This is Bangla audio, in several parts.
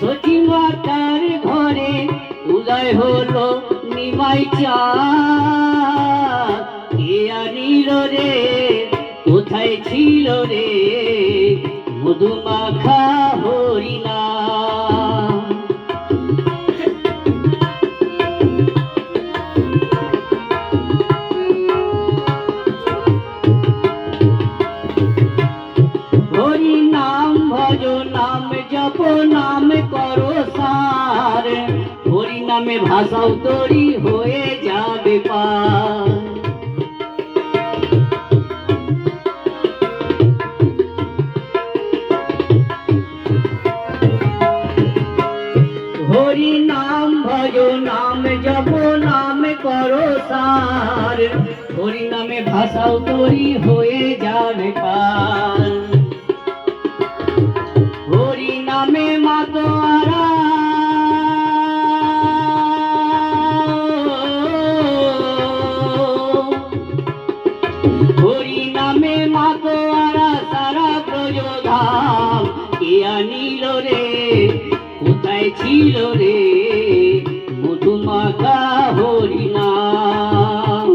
সচিমাতার ঘরে উদয় হলো নিমাই চাঁদ কে আনিল রে? কোথায় ছিল রে? মধুমাখা জপ নাম করো সার। হরি নামে ভাষাও তরি হয়ে যাবে পার। করো সার। হরি নামে ভাষাও তরি হয়ে যাবে পার। কে আনিল রে? কোথায় ছিল রে? মধুমাখা হরি নাম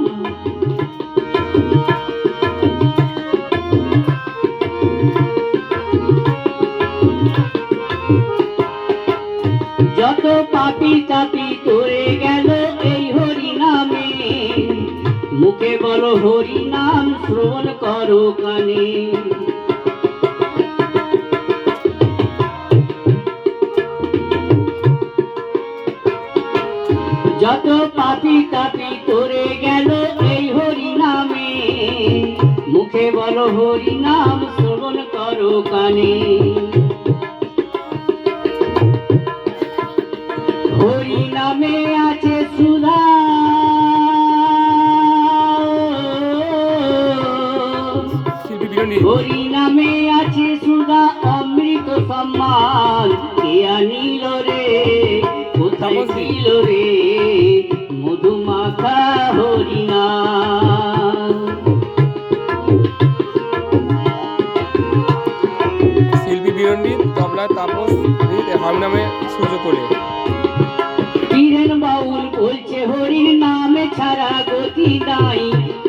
যত পাপি তাপি তোরে গেল এই হরি নামে মুখে বলো হরি নাম শ্রবণ করো কানে। যত পাপি তাপি তোরে গেল এই হরি নামে মুখে বলো হরি নাম শ্রবণ করো কানে। হরি নামে আছে সুধা। হরি নামে আছে সুধা অমৃত সম্মান। কে আনিল রে কোথায় ছিল রে? মধুমাখা হরি নাম শিল্পী বিরণী তবলায় তাপস হারমোনিয়ামে সূর্য কোলে বীরেন বাউল বলছে হরির নামে ছাড়া গতি নাই।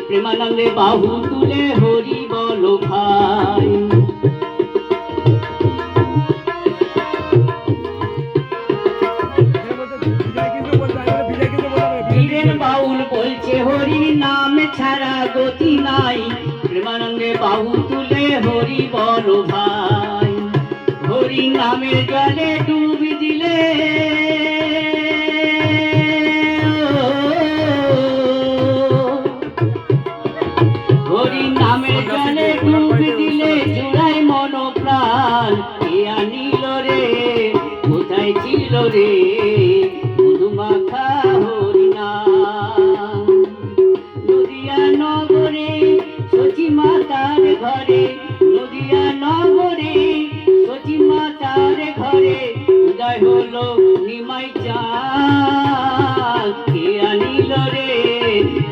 প্রেমানন্দে বাহু তুলে হরি বলো ভাই। বলছে নাম ছাড়া গতি নাই। প্রেমানন্দে বাহু তুলে হরি বলো ভাই। হরি নামের জলে ডুবি দিলে। হরি নামের জলে ডুবি দিলে জোড়াই মন প্রাণ কে আনিল রে, কোথায় ছিল রে? ঘরে, নদিয়া নগরে সচি মাতার ঘরে, উদয় হলো নিমাই চা কে আনিল রে,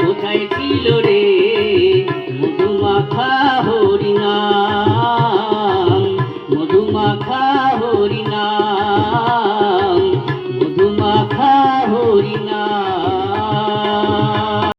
কোথায় ছিল রে?